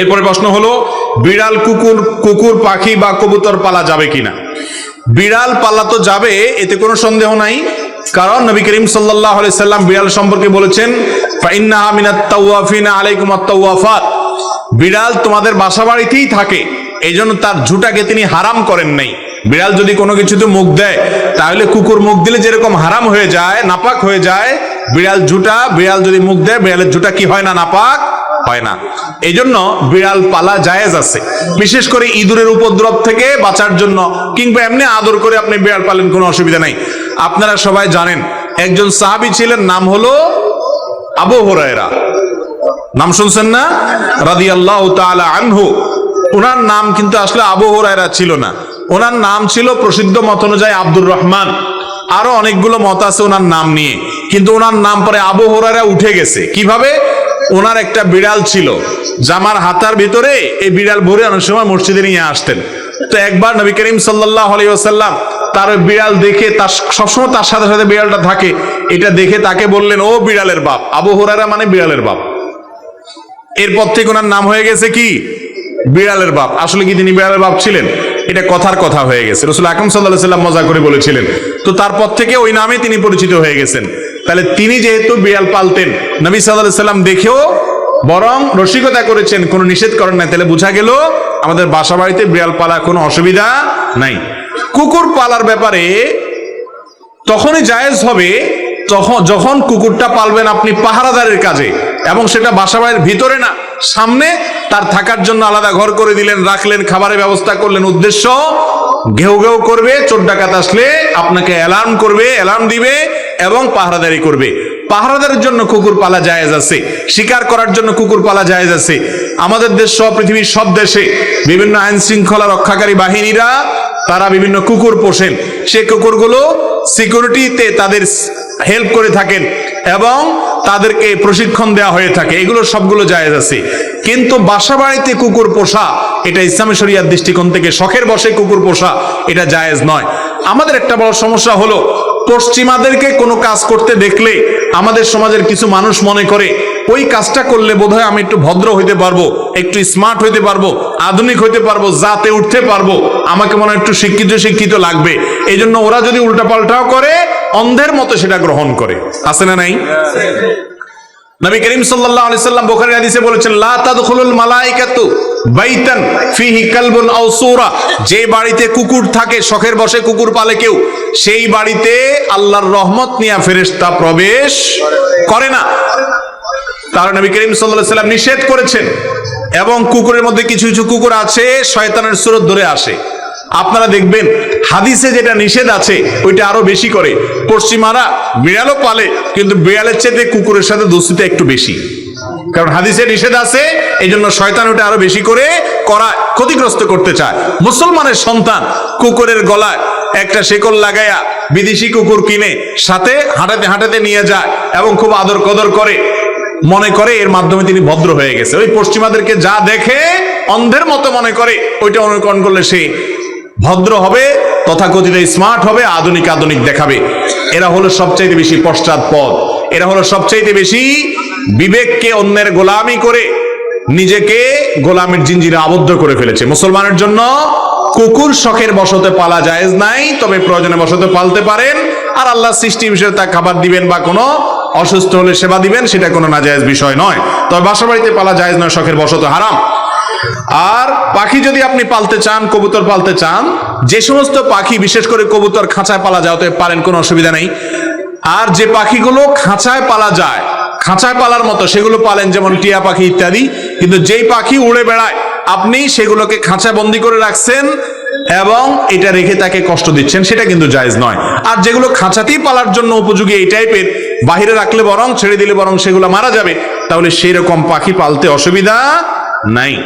এরপরে প্রশ্ন হলো, বিড়াল, কুকুর কুকুর, পাখি বা কবুতর পালা যাবে কিনা? বিড়াল পালা তো যাবে, এতে কোনো সন্দেহ নাই। কারণ নবী করিম সাল্লাহ সাল্লাম বিড়াল সম্পর্কে বলেছেন বিড়াল তোমাদের বাসা বাড়িতেই থাকে এই জন্য তার ঝুটাকে তিনি হারাম করেন নাই। বিড়াল যদি কোনো কিছুতে মুখ দেয়, তাহলে কুকুর মুখ দিলে যেরকম হারাম হয়ে যায়, নাপাক হয়ে যায়, বিড়াল ঝুটা, বিড়াল যদি মুখ দেয়, বিড়ালের ঝুটা কি হয় না নাপাক? হয় না। এই জন্য বিড়াল পালা জায়েজ আছে। বিশেষ করে ইঁদুরের উপদ্রব থেকে বাঁচার জন্য, কিংবা এমনি আদর করে আপনি বিড়াল পালেন, কোনো অসুবিধা নাই। আপনারা সবাই জানেন, একজন সাহাবি ছিলেন, নাম হলো আবু হরায়রা। নাম শুনছেন না? রাদি আল্লাহ আনহু। ওনার নাম কিন্তু আসলে আবু হরায়রা ছিল না। ওনার নাম ছিল প্রসিদ্ধ মত অনুযায়ী আব্দুর রহমান। আরও অনেকগুলো মত আছে ওনার নাম নিয়ে। কিন্তু ওনার নাম পরে আবু হরায়রা উঠে গেছে। কীভাবে? ওনার একটা বিড়াল ছিল জামার হাতার ভিতরে এই বিড়াল ভরে অনেক সময় মসজিদে নিয়ে আসতেন। তো একবার নবী করিম সাল্লাহ তার বিড়াল দেখে তার সবসময় তার সাথে সাথে বিড়ালটা থাকে, এটা দেখে তাকে বললেন, ও বিড়ালের বাপ, আবু হরারা মানে বিড়ালের বাপ। এরপর থেকে ওনার নাম হয়ে গেছে কি? বিড়ালের বাপ। আসলে কি তিনি বিড়ালের বাপ ছিলেন? এটা কথার কথা হয়ে গেছে। রসুল আকরম সাল্লাহ সাল্লাম মজা করে বলেছিলেন। তো তারপর থেকে ওই নামে তিনি পরিচিত হয়ে গেছেন। তাহলে তিনি যেহেতু বিড়াল পালতেন, নবী সাল্লাহ সাল্লাম দেখেও বরং রসিকতা করেছেন, কোনো নিষেধ করেন না তাহলে বোঝা গেল আমাদের বাসা বাড়িতে বিড়াল পালা কোনো অসুবিধা নাই। কুকুর পালার ব্যাপারে তখনই জায়েজ হবে তখন যখন কুকুরটা পালবেন আপনি পাহারাদারের কাজে এবং সেটা বাসা বাড়ির ভিতরে না, সামনে তার থাকার জন্য আলাদা ঘর করে দিলেন, রাখলেন, খাবারের ব্যবস্থা করলেন, উদ্দেশ্য ঘেউ ঘেউ করবে, চোর ডাকাত আসলে আপনাকে অ্যালার্ম করবে অ্যালার্ম দিবে এবং পাহারাদারি করবে। পাহারাদারের জন্য কুকুর পালা জায়েজ আছে। শিকার করার জন্য কুকুর পালা জায়েজ আছে। আমাদের দেশ সহ পৃথিবীর সব দেশে বিভিন্ন আইন শৃঙ্খলা রক্ষাকারী বাহিনীরা, তারা বিভিন্ন কুকুর পোষেন। সে কুকুরগুলো সিকিউরিটিতে তাদের হেল্প করে থাকেন এবং তাদেরকে প্রশিক্ষণ দেওয়া হয়ে থাকে। এগুলো সবগুলো জায়েজ আছে। কিন্তু বাসা বাড়িতে কুকুর পোষা, এটা ইসলামী শরিয়ার দৃষ্টিকোণ থেকে শখের বসে কুকুর পোষা, এটা জায়েজ নয়। আমাদের একটা বড় সমস্যা হলো পশ্চিমাদেরকে কোনো কাজ করতে দেখলে আমাদের সমাজের কিছু মানুষ মনে করে, ওই কাজটা করলে বোধহয় আমি একটু ভদ্র হইতে পারব, একটু স্মার্ট হইতে পারব, আধুনিক হইতে পারব, জাতে উঠতে পারব, আমাকে মনে একটু শিক্ষিত শিক্ষিত লাগবে। এই জন্য ওরা যদি উল্টাপাল্টাও করে, অন্ধের মতো সেটা গ্রহণ করে। আছে না নাই? নবী করিম সাল্লাল্লাহু আলাইহি সাল্লাম বুখারী হাদিসে বলেছেন, লা তাদখুলুল মালাইকাতু বাইতান ফিহি কালবুন আও সূরা। যে বাড়িতে কুকুর থাকে, শখের বসে কুকুর পালে কেউ, সেই বাড়িতে আল্লাহর রহমত নিয়ে ফেরেশতা প্রবেশ করে না। তার নবী করিম সাল্লাল্লাহু আলাইহি সাল্লাম নিষেধ করেছেন, এবং কুকুরের মধ্যে কিছু কিছু কুকুর আছে, শয়তানের সুরত ধরে আসে। আপনারা দেখবেন, হাদিসে যেটা নিষেধ আছে, ওইটা আরও বেশি করে। পশ্চিমারা বিড়ালও পালে, কিন্তু বিড়ালের চেয়ে কুকুরের সাথে দোস্তিটা একটু বেশি। কারণ হাদিসে নিষেধ আছে এই জন্য শয়তান ওটা আরও বেশি করে করা ক্ষতিগ্রস্ত করতে চায়। মুসলমানের সন্তান কুকুরের গলায় একটা শেকল লাগাইয়া বিদেশি কুকুর কিনে, সাথে হাঁটাতে হাঁটাতে নিয়ে যায় এবং খুব আদর কদর করে। মনে করে এর মাধ্যমে তিনি ভদ্র হয়ে গেছে। ওই পশ্চিমাদেরকে যা দেখে অন্ধের মতো মনে করে, ওইটা অনুকরণ করলে সে ভদ্র হবে, তথাকথিত স্মার্ট হবে, আধুনিক আধুনিক দেখাবে। এরা হলো সবচাইতে বেশি পশ্চাৎপদ। এরা হলো সবচাইতে বেশি বিবেককে অন্যের গোলামি করে, নিজেকে গোলামের জিঞ্জিরে আবদ্ধ করে ফেলেছে। মুসলমানের জন্য কুকুর শখের বসতে পালা জায়েজ নাই, তবে প্রয়োজনে বসতে পালতে পারেন। আর আল্লাহ সৃষ্টি বিষয়ে তা খাবার দিবেন বা কোনো অসুস্থ হলে সেবা দিবেন, সেটা কোনো নাজায়েজ বিষয় নয়। তবে বাসা বাড়িতে পালা জায়েজ নয়, শখের বসত হারাম। আর পাখি যদি আপনি পালতে চান, কবুতর পালতে চান, যে সমস্ত পাখি, বিশেষ করে কবুতর খাঁচায় পালা অতএব পারেন, কোনো অসুবিধা নেই। আর যে পাখিগুলো খাঁচায় পালা যায়, খাঁচায় পালার মতো, সেগুলো পালেন, যেমন টিয়া পাখি ইত্যাদি। কিন্তু যেই পাখি উড়ে বেড়ায়, আপনি সেগুলোকে খাঁচায় বন্দি করে রাখছেন এবং এটা রেখে তাকে কষ্ট দিচ্ছেন, সেটা কিন্তু জায়েজ নয়। আর যেগুলো খাঁচাতেই পালার জন্য উপযোগী এই টাইপের, বাহিরে রাখলে বরং, ছেড়ে দিলে বরং সেগুলো মারা যাবে, তাহলে সেই রকম পাখি পালতে অসুবিধা নাই।